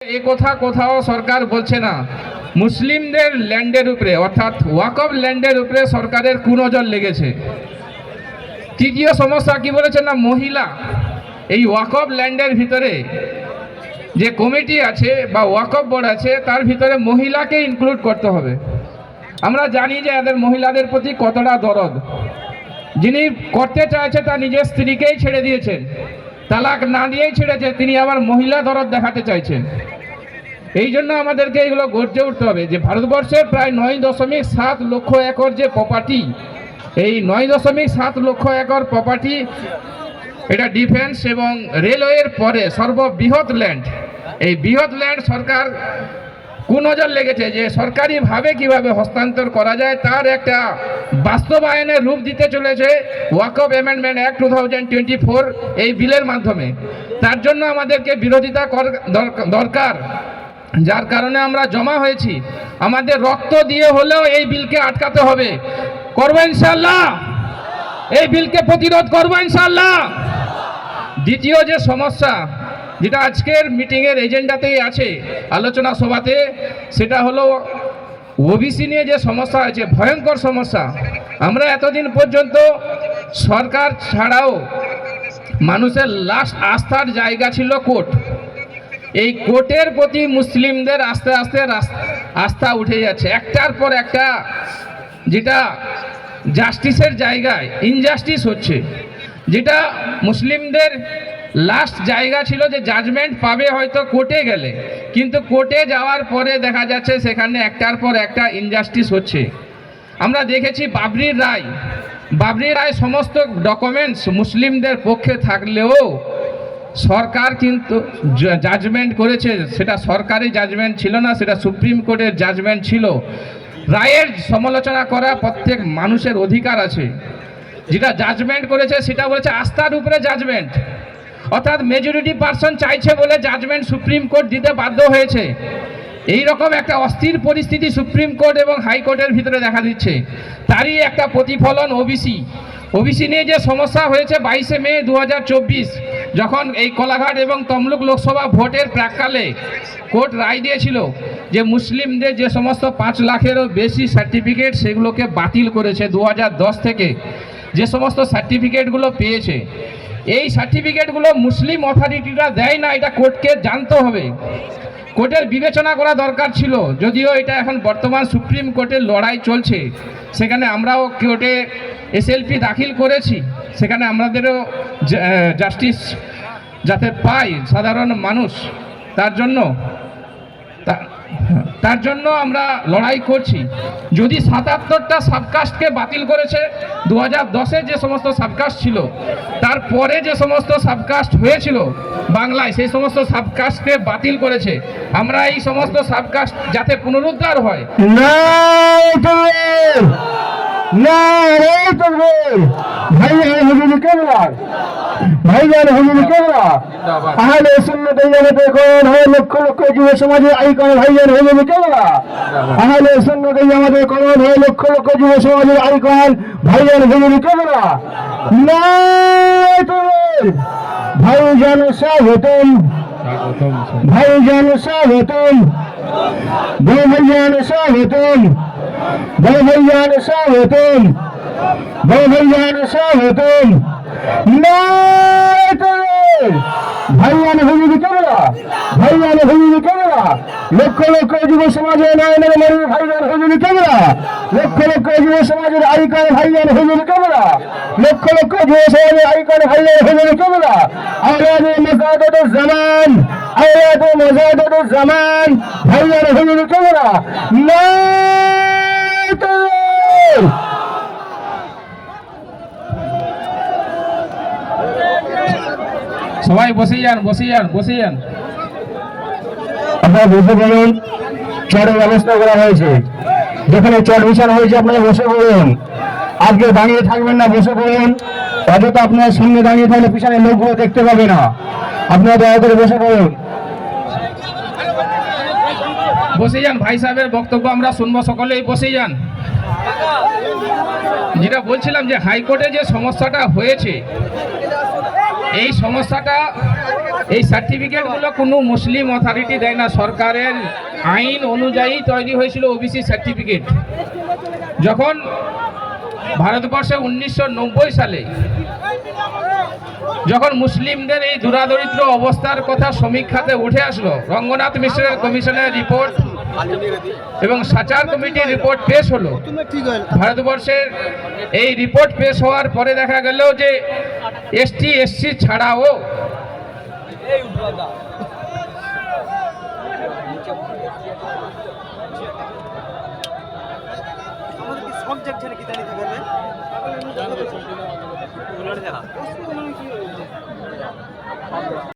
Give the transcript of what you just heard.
এ কথা কোথাও সরকার বলছে না। মুসলিমদের ল্যান্ডের উপরে, অর্থাৎ ওয়াকফ ল্যান্ডের উপরে সরকারের কুনজর লেগেছে। তৃতীয় সমস্যা কি বলেছে না? মহিলা। এই ওয়াকফ ল্যান্ডের ভিতরে যে কমিটি আছে বা ওয়াকফ বোর্ড আছে, তার ভিতরে মহিলাকে ইনক্লুড করতে হবে। আমরা জানি যে এদের মহিলাদের প্রতি কতটা দরদ। যিনি করতে চাইছে তা নিজের স্ত্রীকেই ছেড়ে দিয়েছেন। তালাক না দিয়েই ছেড়েছে, তিনি আবার মহিলা দরদ দেখাতে চাইছেন। এই জন্য আমাদেরকে এগুলো গর্জে উঠতে হবে যে ভারতবর্ষের প্রায় নয় দশমিক সাত লক্ষ একর যে প্রপার্টি এই নয় দশমিক সাত লক্ষ একর প্রপার্টি এটা ডিফেন্স এবং রেলওয়ের পরে সর্ববৃহৎ ল্যান্ড এই বৃহৎ ল্যান্ড সরকার কুনজর লেগেছে যে সরকারিভাবে কীভাবে হস্তান্তর করা যায়, তার একটা বাস্তবায়নের রূপ দিতে চলেছে Waqf amendment act two thousand twenty four এই বিলের মাধ্যমে। তার জন্য আমাদেরকে বিরোধিতা কর- দরক- দরকার, যার কারণে আমরা জমা হয়েছি। আমাদের রক্ত দিয়ে হলেও এই বিলকে আটকাতে হবে। করব ইনশাল্লাহ এই বিলকে প্রতিরোধ করব ইনশাল্লাহ দ্বিতীয় যে সমস্যা যেটা আজকের মিটিংয়ের এজেন্ডাতেই আছে আলোচনা সভাতে, সেটা হলো ওবিসি নিয়ে যে সমস্যা আছে, ভয়ঙ্কর সমস্যা। আমরা এতদিন পর্যন্ত সরকার ছাড়াও মানুষের লাস্ট আস্থার জায়গা ছিল কোর্ট। এই কোর্টের প্রতি মুসলিমদের আস্তে আস্তে আস্থা উঠে যাচ্ছে। একটার পর একটা যেটা জাস্টিসের জায়গায় ইনজাস্টিস হচ্ছে। যেটা মুসলিমদের লাস্ট জায়গা ছিল যে জাজমেন্ট পাবে হয়তো কোর্টে গেলে। কিন্তু কোর্টে যাওয়ার পরে দেখা যাচ্ছে সেখানে একটার পর একটা ইনজাস্টিস হচ্ছে। আমরা দেখেছি বাবরির রায়। বাবরি রায় সমস্ত ডকুমেন্টস মুসলিমদের পক্ষে থাকলেও সরকার কিন্তু জাজমেন্ট করেছে। সেটা সরকারি জাজমেন্ট ছিল না, সেটা সুপ্রিম কোর্টের জাজমেন্ট ছিল। রায়ের সমালোচনা করা প্রত্যেক মানুষের অধিকার আছে। যেটা জাজমেন্ট করেছে, সেটা বলেছে আস্থার উপরে জাজমেন্ট অর্থাৎ মেজরিটি পার্সন চাইছে বলে জাজমেন্ট সুপ্রিম কোর্ট দিতে বাধ্য হয়েছে। এই রকম একটা অস্থির পরিস্থিতি সুপ্রিম কোর্ট এবং হাইকোর্টের ভিতরে দেখা দিচ্ছে। তারই একটা প্রতিফলন ওবিসি ওবিসি নিয়ে যে সমস্যা হয়েছে বাইশে মে দু হাজার চব্বিশ, যখন এই কোলাঘাট এবং তমলুক লোকসভা ভোটের প্রাককালে কোর্ট রায় দিয়েছিল যে মুসলিমদের যে সমস্ত পাঁচ লাখেরও বেশি সার্টিফিকেট সেগুলোকে বাতিল করেছে দু হাজার দশ থেকে। যে সমস্ত সার্টিফিকেটগুলো পেয়েছে এই সার্টিফিকেটগুলো মুসলিম অথরিটিরা দেয় না, এটা কোর্টকে জানতে হবে। কোর্টের বিবেচনা করা দরকার ছিল, যদিও এটা এখন বর্তমান সুপ্রিম কোর্টের লড়াই চলছে। সেখানে আমরাও কোর্টে এসএলপি দাখিল করেছি, সেখানে আমাদেরও জাস্টিস যাতে পাই সাধারণ মানুষ, তার জন্য তা- তার জন্য আমরা লড়াই করছি। যদি সাতাত্তরটা সাবকাস্টকে বাতিল করেছে দু হাজার দশে যে সমস্ত সাবকাস্ট ছিল, তারপরে যে সমস্ত সাবকাস্ট হয়েছিল বাংলায়, সেই সমস্ত সাবকাস্টকে বাতিল করেছে। আমরা এই সমস্ত সাবকাস্ট যাতে পুনরুদ্ধার হয়। তকবীর ভাইজান হুজুর কেবলা ভাইজান হুজুর কেবলা আহলে সুন্নাত জামাতে কোন হয় লক্ষ লক্ষ যুব সমাজের আইকন ভাইজান হুজুর কেবলা আহলে সুন্নাত জামাতে কোন হয় লক্ষ লক্ষ যুব সমাজের আইকন ভাইজান হুজুর কেবলা নারে তকবীর ভাইজান স্বাগতম ভাইজান স্বাগতম বড় ভাইজান স্বাগতম বড় ভাইজান স্বাগতম বড় ভাইজান স্বাগতম ভাইয়ান হুজুর কেবলা ভাইয়ান হুজুর কেবলা লক্ষ লক্ষ যুব সমাজের নয়নের মরি ভাইয়ান হুজুর কেবলা লক্ষ লক্ষ যুব সমাজের আইকন ভাইয়ান হুজুর কেবলা লক্ষ লক্ষ যুব সমাজের আইকন ভাইয়ান হুজুর কেবলা আওলাদে মজাদত জামান আওলাদে মজাদত জামান ভাইয়ান হুজুর কেবলা না সবাই বসে যান বসে যান বসে যান। আপনারা বসে পড়ুন চটের ব্যবস্থা করা হয়েছে। যেখানে চট বিছানো হয়েছে আপনারা বসে পড়ুন। আজকে দাঁড়িয়ে থাকবেন না বসে পড়ুন। অযথা আপনার সামনে দাঁড়িয়ে থাকলে পিছনে লোকগুলো দেখতে পাবে না। আপনারা দয়া করে বসে পড়ুন। বসে যান ভাই সাহেবের বক্তব্য আমরা শুনব সকলেই বসে যান। যেটা বলছিলাম যে হাইকোর্টে যে সমস্যাটা হয়েছে এই সমস্যাটা, এই সার্টিফিকেটগুলো কোনো মুসলিম অথরিটি দেয় না। সরকারের আইন অনুযায়ী তৈরি হয়েছিল ওবিসি সার্টিফিকেট যখন ভারতবর্ষে উনিশশো নব্বই সালে যখন মুসলিমদের এই দুরাদরিদ্র অবস্থার কথা সমীক্ষাতে উঠে আসলো, রঙ্গনাথ মিশ্রের কমিশনের রিপোর্ট এবং সাচার কমিটির রিপোর্ট পেশ হলো। ভারতবর্ষের এই রিপোর্ট পেশ হওয়ার পরে দেখা গেল যে এসটি এসসি ছাড়াও সব